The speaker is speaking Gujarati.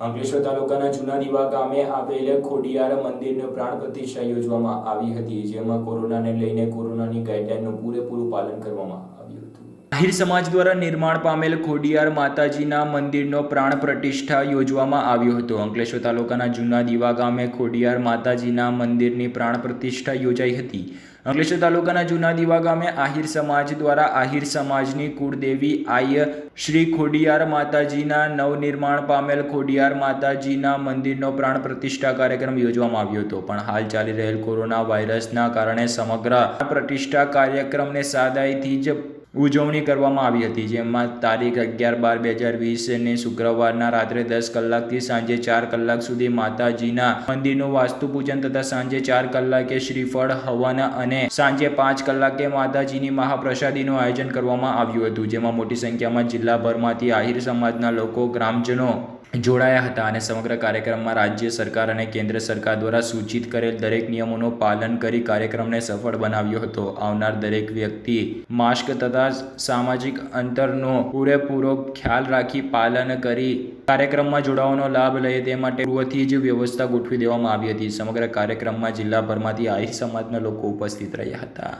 અંકલેશ્વર તાલુકાના જૂના દીવા ગામે આવેલ ખોડિયાર મંદિરને પ્રાણ પ્રતિષ્ઠા યોજવામાં આવી હતી, જેમાં કોરોનાને લઈને કોરોનાની ગાઈડલાઈનનું પૂરેપૂરું પાલન કરવામાં આવ્યું આહિર સમાજ દ્વારા નિર્માણ પામેલ ખોડિયાર માતાજીના મંદિરનો પ્રાણ પ્રતિષ્ઠા યોજવામાં આવ્યો હતો. અંકલેશ્વર તાલુકાના જૂના દીવા ગામે ખોડિયાર માતાજીના મંદિરની પ્રાણ પ્રતિષ્ઠા યોજાઈ હતી. અંકલેશ્વર તાલુકાના જૂના દીવા ગામે આહિર સમાજ દ્વારા આહિર સમાજની કુળદેવી આય શ્રી ખોડિયાર માતાજીના નવનિર્માણ પામેલ ખોડિયાર માતાજીના મંદિરનો પ્રાણ પ્રતિષ્ઠા કાર્યક્રમ યોજવામાં આવ્યો હતો. પણ હાલ ચાલી રહેલ કોરોના વાયરસના કારણે સમગ્ર પ્રતિષ્ઠા કાર્યક્રમને સાદાઈથી જ ઉજવણી કરવામાં આવી હતી, જેમાં તારીખ અગિયાર બાર બે હજાર વીસને શુક્રવારના રાત્રે દસ કલાકથી સાંજે ચાર કલાક સુધી માતાજીના મંદિરનું વાસ્તુ પૂજન તથા સાંજે ચાર કલાકે શ્રીફળ, હવન અને સાંજે પાંચ કલાકે માતાજીની મહાપ્રસાદીનું આયોજન કરવામાં આવ્યું હતું, જેમાં મોટી સંખ્યામાં જિલ્લાભરમાંથી આહિર સમાજના લોકો, ગ્રામજનો જોડાયા હતા અને સમગ્ર કાર્યક્રમમાં રાજ્ય સરકાર અને કેન્દ્ર સરકાર દ્વારા સૂચિત કરેલ દરેક નિયમોનું પાલન કરી કાર્યક્રમને સફળ બનાવ્યો હતો. આવનાર દરેક વ્યક્તિ માસ્ક તથા સામાજિક અંતરનો પૂરેપૂરો ખ્યાલ રાખી પાલન કરી કાર્યક્રમમાં જોડાવાનો લાભ લે તે માટે પૂર્વથી જ વ્યવસ્થા ગોઠવી દેવામાં આવી હતી. સમગ્ર કાર્યક્રમમાં જિલ્લાભરમાંથી આહિર સમાજના લોકો ઉપસ્થિત રહ્યા હતા.